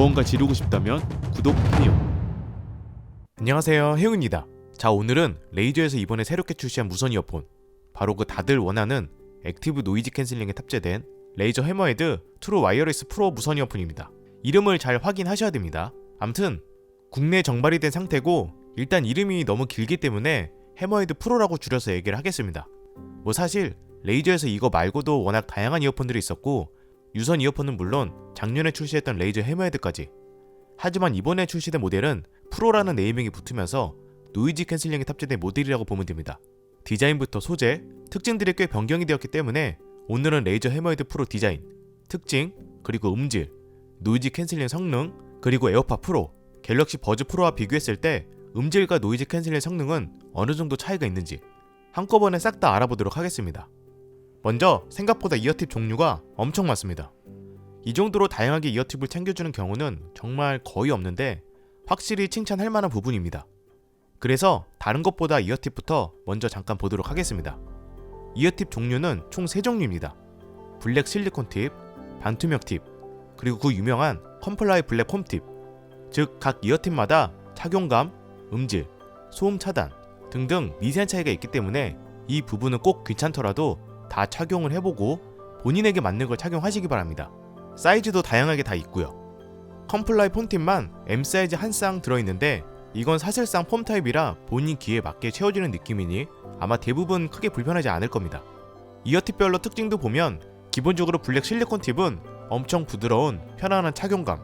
무언가 지르고 싶다면 구독 해요. 안녕하세요. 해웅입니다. 자 오늘은 레이저에서 이번에 새롭게 출시한 무선 이어폰. 바로 그 다들 원하는 액티브 노이즈 캔슬링에 탑재된 레이저 해머헤드 트루 와이어리스 프로 무선 이어폰입니다. 이름을 잘 확인하셔야 됩니다. 암튼 국내 정발이 된 상태고 일단 이름이 너무 길기 때문에 해머헤드 프로라고 줄여서 얘기를 하겠습니다. 뭐 사실 레이저에서 이거 말고도 워낙 다양한 이어폰들이 있었고 유선 이어폰은 물론 작년에 출시했던 레이저 해머헤드까지 하지만 이번에 출시된 모델은 프로라는 네이밍이 붙으면서 노이즈 캔슬링이 탑재된 모델이라고 보면 됩니다. 디자인부터 소재, 특징들이 꽤 변경이 되었기 때문에 오늘은 레이저 해머헤드 프로 디자인, 특징, 그리고 음질, 노이즈 캔슬링 성능, 그리고 에어팟 프로, 갤럭시 버즈 프로와 비교했을 때 음질과 노이즈 캔슬링 성능은 어느 정도 차이가 있는지 한꺼번에 싹 다 알아보도록 하겠습니다. 먼저 생각보다 이어팁 종류가 엄청 많습니다. 이 정도로 다양하게 이어팁을 챙겨주는 경우는 정말 거의 없는데 확실히 칭찬할 만한 부분입니다. 그래서 다른 것보다 이어팁부터 먼저 잠깐 보도록 하겠습니다. 이어팁 종류는 총 3종류입니다. 블랙 실리콘 팁, 반투명 팁, 그리고 그 유명한 컴플라이 블랙 홈 팁. 즉 각 이어팁마다 착용감, 음질, 소음 차단 등등 미세한 차이가 있기 때문에 이 부분은 꼭 귀찮더라도 다 착용을 해보고 본인에게 맞는 걸 착용하시기 바랍니다. 사이즈도 다양하게 다 있고요. 컴플라이 폼팁만 M 사이즈 한 쌍 들어있는데 이건 사실상 폼 타입이라 본인 귀에 맞게 채워지는 느낌이니 아마 대부분 크게 불편하지 않을 겁니다. 이어팁별로 특징도 보면 기본적으로 블랙 실리콘 팁은 엄청 부드러운 편안한 착용감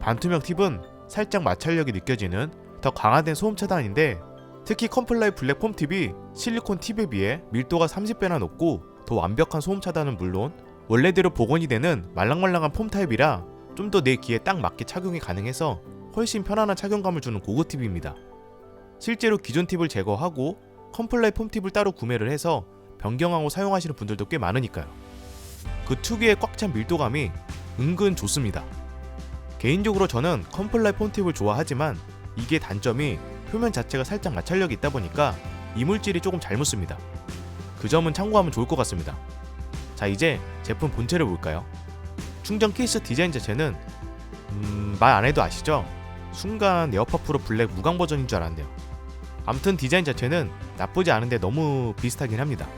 반투명 팁은 살짝 마찰력이 느껴지는 더 강화된 소음 차단인데 특히 컴플라이 블랙 폼 팁이 실리콘 팁에 비해 밀도가 30배나 높고 더 완벽한 소음 차단은 물론 원래대로 복원이 되는 말랑말랑한 폼 타입이라 좀 더 내 귀에 딱 맞게 착용이 가능해서 훨씬 편안한 착용감을 주는 고급 팁입니다. 실제로 기존 팁을 제거하고 컴플라이 폼 팁을 따로 구매를 해서 변경하고 사용하시는 분들도 꽤 많으니까요. 그 특유의 꽉 찬 밀도감이 은근 좋습니다. 개인적으로 저는 컴플라이 폼 팁을 좋아하지만 이게 단점이 표면 자체가 살짝 마찰력이 있다 보니까 이물질이 조금 잘 묻습니다. 그 점은 참고하면 좋을 것 같습니다. 자 이제 제품 본체를 볼까요? 충전 케이스 디자인 자체는 음, 말 안 해도 아시죠? 순간 에어팟 프로 블랙 무광 버전인 줄 알았네요. 암튼 디자인 자체는 나쁘지 않은데 너무 비슷하긴 합니다.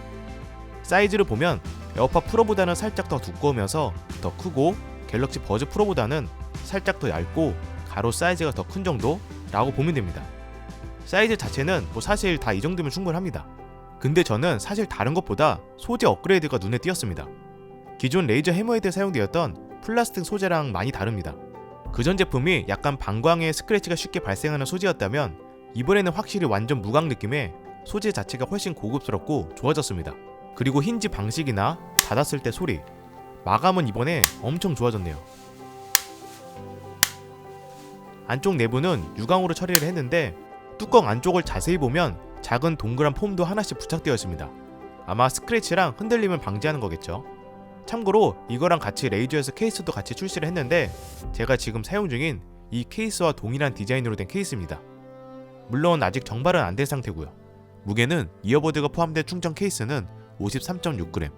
사이즈를 보면 에어팟 프로보다는 살짝 더 두꺼우면서 더 크고 갤럭시 버즈 프로보다는 살짝 더 얇고 가로 사이즈가 더 큰 정도라고 보면 됩니다. 사이즈 자체는 뭐 사실 다 이 정도면 충분합니다. 근데 저는 사실 다른 것보다 소재 업그레이드가 눈에 띄었습니다. 기존 레이저 해머헤드에 사용되었던 플라스틱 소재랑 많이 다릅니다. 그전 제품이 약간 방광에 스크래치가 쉽게 발생하는 소재였다면 이번에는 확실히 완전 무광 느낌의 소재 자체가 훨씬 고급스럽고 좋아졌습니다. 그리고 힌지 방식이나 닫았을 때 소리, 마감은 이번에 엄청 좋아졌네요. 안쪽 내부는 유광으로 처리를 했는데 뚜껑 안쪽을 자세히 보면 작은 동그란 폼도 하나씩 부착되어 있습니다. 아마 스크래치랑 흔들림을 방지하는 거겠죠. 참고로 이거랑 같이 레이저에서 케이스도 같이 출시를 했는데 제가 지금 사용 중인 이 케이스와 동일한 디자인으로 된 케이스입니다. 물론 아직 정발은 안 된 상태고요. 무게는 이어버드가 포함된 충전 케이스는 53.6g,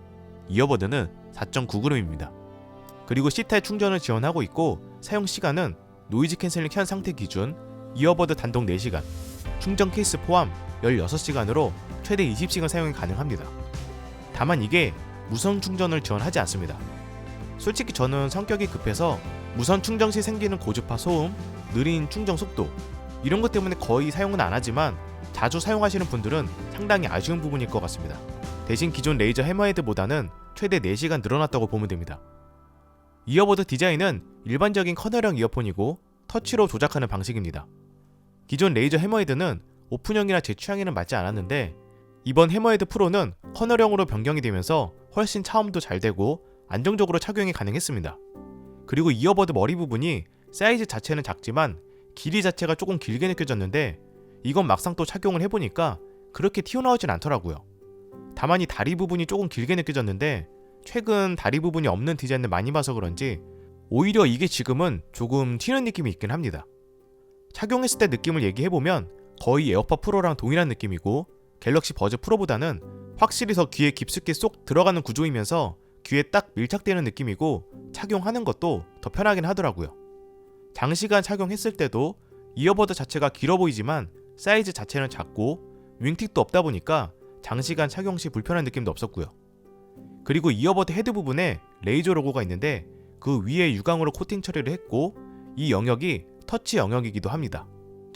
이어버드는 4.9g입니다. 그리고 C타입 충전을 지원하고 있고 사용 시간은 노이즈 캔슬링 켠 상태 기준 이어버드 단독 4시간, 충전 케이스 포함 16시간으로 최대 20시간 사용이 가능합니다. 다만 이게 무선 충전을 지원하지 않습니다. 솔직히 저는 성격이 급해서 무선 충전 시 생기는 고주파 소음, 느린 충전 속도 이런 것 때문에 거의 사용은 안 하지만 자주 사용하시는 분들은 상당히 아쉬운 부분일 것 같습니다. 대신 기존 레이저 해머헤드보다는 최대 4시간 늘어났다고 보면 됩니다. 이어버드 디자인은 일반적인 커널형 이어폰이고 터치로 조작하는 방식입니다. 기존 레이저 해머헤드는 오픈형이나 제 취향에는 맞지 않았는데 이번 해머헤드 프로는 커널형으로 변경이 되면서 훨씬 차음도 잘 되고 안정적으로 착용이 가능했습니다. 그리고 이어버드 머리 부분이 사이즈 자체는 작지만 길이 자체가 조금 길게 느껴졌는데 이건 막상 또 착용을 해보니까 그렇게 튀어나오진 않더라고요. 다만 이 다리 부분이 조금 길게 느껴졌는데 최근 다리 부분이 없는 디자인을 많이 봐서 그런지 오히려 이게 지금은 조금 튀는 느낌이 있긴 합니다. 착용했을 때 느낌을 얘기해보면 거의 에어팟 프로랑 동일한 느낌이고 갤럭시 버즈 프로보다는 확실히 더 귀에 깊숙이 쏙 들어가는 구조이면서 귀에 딱 밀착되는 느낌이고 착용하는 것도 더 편하긴 하더라고요. 장시간 착용했을 때도 이어버드 자체가 길어 보이지만 사이즈 자체는 작고 윙틱도 없다 보니까 장시간 착용 시 불편한 느낌도 없었고요. 그리고 이어버드 헤드 부분에 레이저 로고가 있는데 그 위에 유광으로 코팅 처리를 했고 이 영역이 터치 영역이기도 합니다.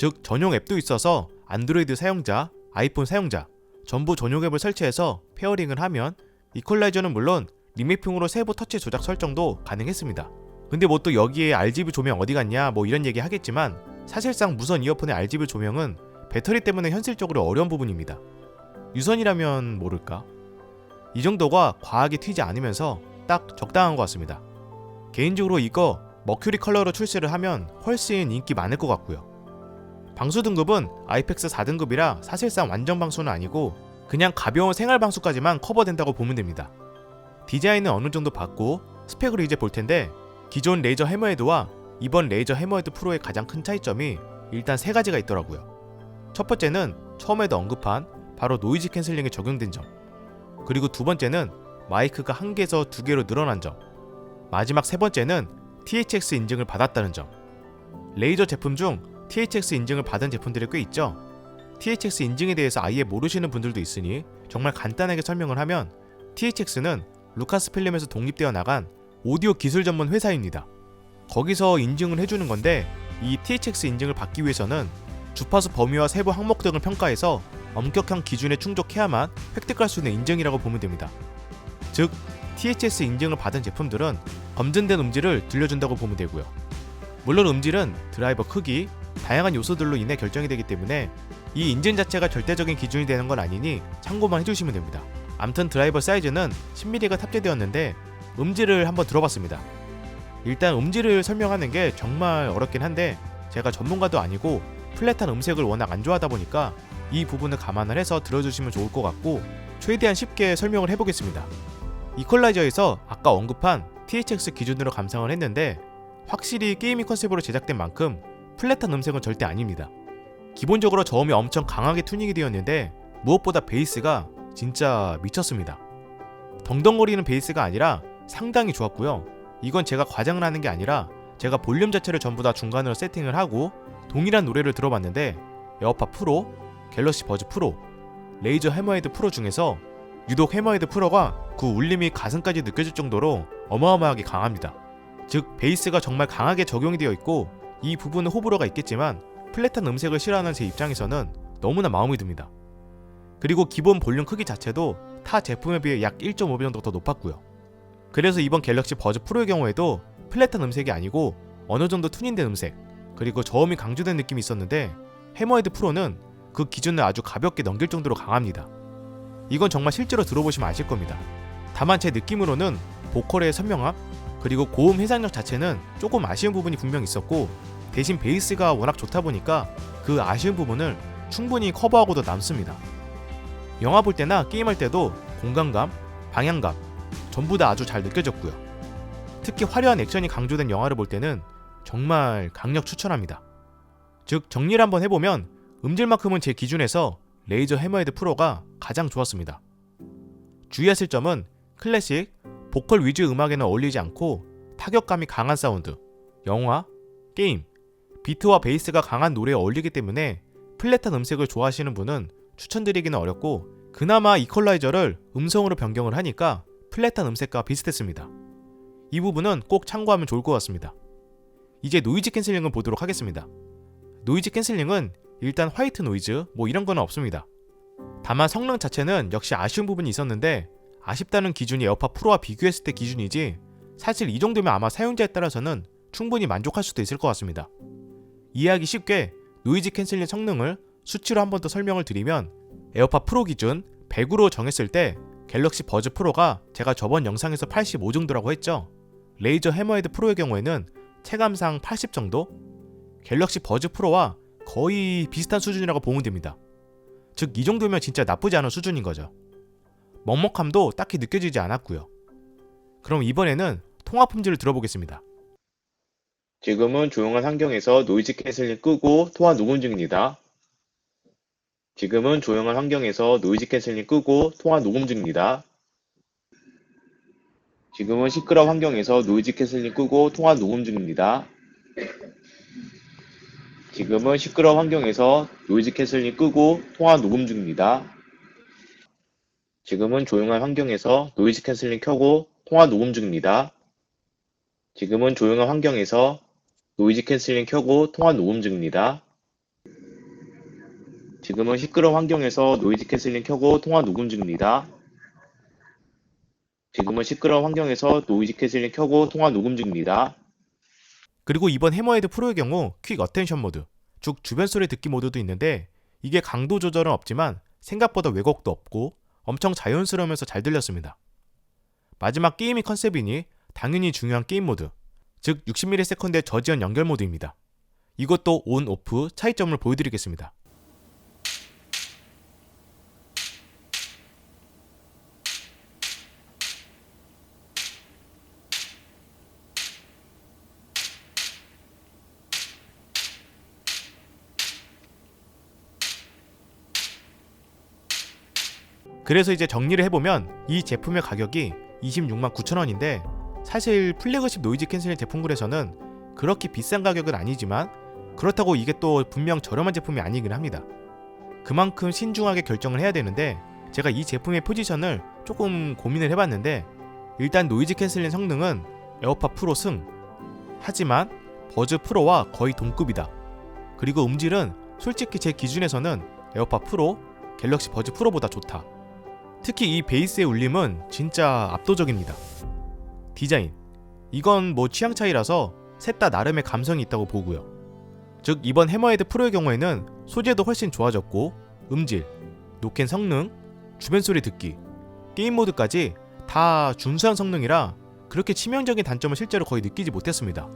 즉 전용 앱도 있어서 안드로이드 사용자, 아이폰 사용자 전부 전용 앱을 설치해서 페어링을 하면 이퀄라이저는 물론 리매핑으로 세부 터치 조작 설정도 가능했습니다. 근데 뭐 또 여기에 RGB 조명 어디 갔냐 뭐 이런 얘기 하겠지만 사실상 무선 이어폰의 RGB 조명은 배터리 때문에 현실적으로 어려운 부분입니다. 유선이라면 모를까? 이 정도가 과하게 튀지 않으면서 딱 적당한 것 같습니다. 개인적으로 이거 머큐리 컬러로 출시를 하면 훨씬 인기 많을 것 같고요. 방수 등급은 아이펙스 4등급이라 사실상 완전 방수는 아니고 그냥 가벼운 생활 방수까지만 커버된다고 보면 됩니다. 디자인은 어느 정도 봤고 스펙을 이제 볼 텐데 기존 레이저 해머헤드와 이번 레이저 해머헤드 프로의 가장 큰 차이점이 일단 세 가지가 있더라고요. 첫 번째는 처음에도 언급한 바로 노이즈 캔슬링이 적용된 점. 그리고 두 번째는 마이크가 한 개에서 두 개로 늘어난 점. 마지막 세 번째는 THX 인증을 받았다는 점. 레이저 제품 중 THX 인증을 받은 제품들이 꽤 있죠. THX 인증에 대해서 아예 모르시는 분들도 있으니 정말 간단하게 설명을 하면 THX는 루카스 필름에서 독립되어 나간 오디오 기술 전문 회사입니다. 거기서 인증을 해주는 건데 이 THX 인증을 받기 위해서는 주파수 범위와 세부 항목 등을 평가해서 엄격한 기준에 충족해야만 획득할 수 있는 인증이라고 보면 됩니다. 즉 THS 인증을 받은 제품들은 검증된 음질을 들려준다고 보면 되고요. 물론 음질은 드라이버 크기, 다양한 요소들로 인해 결정이 되기 때문에 이 인증 자체가 절대적인 기준이 되는 건 아니니 참고만 해주시면 됩니다. 암튼 드라이버 사이즈는 10mm가 탑재되었는데 음질을 한번 들어봤습니다. 일단 음질을 설명하는 게 정말 어렵긴 한데 제가 전문가도 아니고 플랫한 음색을 워낙 안 좋아하다 보니까 이 부분을 감안을 해서 들어주시면 좋을 것 같고 최대한 쉽게 설명을 해보겠습니다. 이퀄라이저에서 아까 언급한 THX 기준으로 감상을 했는데 확실히 게이밍 컨셉으로 제작된 만큼 플랫한 음색은 절대 아닙니다. 기본적으로 저음이 엄청 강하게 튜닝이 되었는데 무엇보다 베이스가 진짜 미쳤습니다. 덩덩거리는 베이스가 아니라 상당히 좋았고요. 이건 제가 과장을 하는 게 아니라 제가 볼륨 자체를 전부 다 중간으로 세팅을 하고 동일한 노래를 들어봤는데 에어팟 프로, 갤럭시 버즈 프로, 레이저 해머헤드 프로 중에서 유독 해머헤드 프로가 그 울림이 가슴까지 느껴질 정도로 어마어마하게 강합니다. 즉 베이스가 정말 강하게 적용이 되어 있고 이 부분은 호불호가 있겠지만 플랫한 음색을 싫어하는 제 입장에서는 너무나 마음이 듭니다. 그리고 기본 볼륨 크기 자체도 타 제품에 비해 약 1.5배 정도 더 높았고요. 그래서 이번 갤럭시 버즈 프로의 경우에도 플랫한 음색이 아니고 어느 정도 튜닝된 음색 그리고 저음이 강조된 느낌이 있었는데 해머헤드 프로는 그 기준을 아주 가볍게 넘길 정도로 강합니다. 이건 정말 실제로 들어보시면 아실 겁니다. 다만 제 느낌으로는 보컬의 선명함 그리고 고음 해상력 자체는 조금 아쉬운 부분이 분명 있었고 대신 베이스가 워낙 좋다 보니까 그 아쉬운 부분을 충분히 커버하고도 남습니다. 영화 볼 때나 게임할 때도 공간감, 방향감 전부 다 아주 잘 느껴졌고요. 특히 화려한 액션이 강조된 영화를 볼 때는 정말 강력 추천합니다. 즉 정리를 한번 해보면 음질만큼은 제 기준에서 레이저 해머헤드 프로가 가장 좋았습니다. 주의하실 점은 클래식, 보컬 위주 음악에는 어울리지 않고 타격감이 강한 사운드, 영화, 게임, 비트와 베이스가 강한 노래에 어울리기 때문에 플랫한 음색을 좋아하시는 분은 추천드리기는 어렵고 그나마 이퀄라이저를 음성으로 변경을 하니까 플랫한 음색과 비슷했습니다. 이 부분은 꼭 참고하면 좋을 것 같습니다. 이제 노이즈 캔슬링을 보도록 하겠습니다. 노이즈 캔슬링은 일단 화이트 노이즈 뭐 이런 거는 없습니다. 다만 성능 자체는 역시 아쉬운 부분이 있었는데 아쉽다는 기준이 에어팟 프로와 비교했을 때 기준이지 사실 이 정도면 아마 사용자에 따라서는 충분히 만족할 수도 있을 것 같습니다. 이해하기 쉽게 노이즈 캔슬링 성능을 수치로 한 번 더 설명을 드리면 에어팟 프로 기준 100으로 정했을 때 갤럭시 버즈 프로가 제가 저번 영상에서 85 정도라고 했죠. 레이저 해머헤드 프로의 경우에는 체감상 80 정도? 갤럭시 버즈 프로와 거의 비슷한 수준이라고 보면 됩니다. 즉 이 정도면 진짜 나쁘지 않은 수준인 거죠. 먹먹함도 딱히 느껴지지 않았고요. 그럼 이번에는 통화 품질을 들어보겠습니다. 지금은 조용한 환경에서 노이즈 캔슬링 끄고 통화 녹음 중입니다. 지금은 조용한 환경에서 노이즈 캔슬링 끄고 통화 녹음 중입니다. 지금은 시끄러운 환경에서 노이즈 캔슬링 끄고 통화 녹음 중입니다. 지금은 시끄러운 환경에서 노이즈 캔슬링 끄고 통화 녹음 중입니다. 지금은 조용한 환경에서 노이즈 캔슬링 켜고 통화 녹음 중입니다. 지금은 조용한 환경에서 노이즈 캔슬링 켜고 통화 녹음 중입니다. 지금은 시끄러운 환경에서 노이즈 캔슬링 켜고 통화 녹음 중입니다. 지금은 시끄러운 환경에서 노이즈 캔슬링 켜고 통화 녹음 중입니다. 그리고 이번 해머헤드 프로의 경우 퀵 어텐션 모드, 즉 주변 소리 듣기 모드도 있는데 이게 강도 조절은 없지만 생각보다 왜곡도 없고 엄청 자연스러우면서 잘 들렸습니다. 마지막 게임이 컨셉이니 당연히 중요한 게임 모드, 즉 60ms의 저지연 연결 모드입니다. 이것도 온, 오프 차이점을 보여드리겠습니다. 그래서 이제 정리를 해보면 이 제품의 가격이 26만 9천원인데 사실 플래그십 노이즈 캔슬링 제품군에서는 그렇게 비싼 가격은 아니지만 그렇다고 이게 또 분명 저렴한 제품이 아니긴 합니다. 그만큼 신중하게 결정을 해야 되는데 제가 이 제품의 포지션을 조금 고민을 해봤는데 일단 노이즈 캔슬링 성능은 에어팟 프로 승 하지만 버즈 프로와 거의 동급이다. 그리고 음질은 솔직히 제 기준에서는 에어팟 프로, 갤럭시 버즈 프로보다 좋다. 특히 이 베이스의 울림은 진짜 압도적입니다. 디자인. 이건 뭐 취향 차이라서 셋 다 나름의 감성이 있다고 보고요. 즉 이번 해머헤드 프로의 경우에는 소재도 훨씬 좋아졌고 음질, 노캔 성능, 주변 소리 듣기, 게임 모드까지 다 준수한 성능이라 그렇게 치명적인 단점을 실제로 거의 느끼지 못했습니다.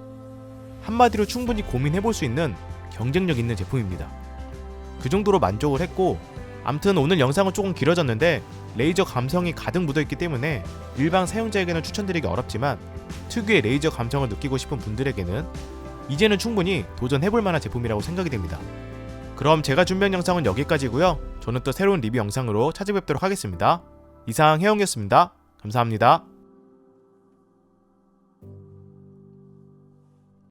한마디로 충분히 고민해볼 수 있는 경쟁력 있는 제품입니다. 그 정도로 만족을 했고 암튼 오늘 영상은 조금 길어졌는데 레이저 감성이 가득 묻어있기 때문에 일반 사용자에게는 추천드리기 어렵지만 특유의 레이저 감성을 느끼고 싶은 분들에게는 이제는 충분히 도전해볼 만한 제품이라고 생각이 됩니다. 그럼 제가 준비한 영상은 여기까지고요. 저는 또 새로운 리뷰 영상으로 찾아뵙도록 하겠습니다. 이상 해영이었습니다. 감사합니다.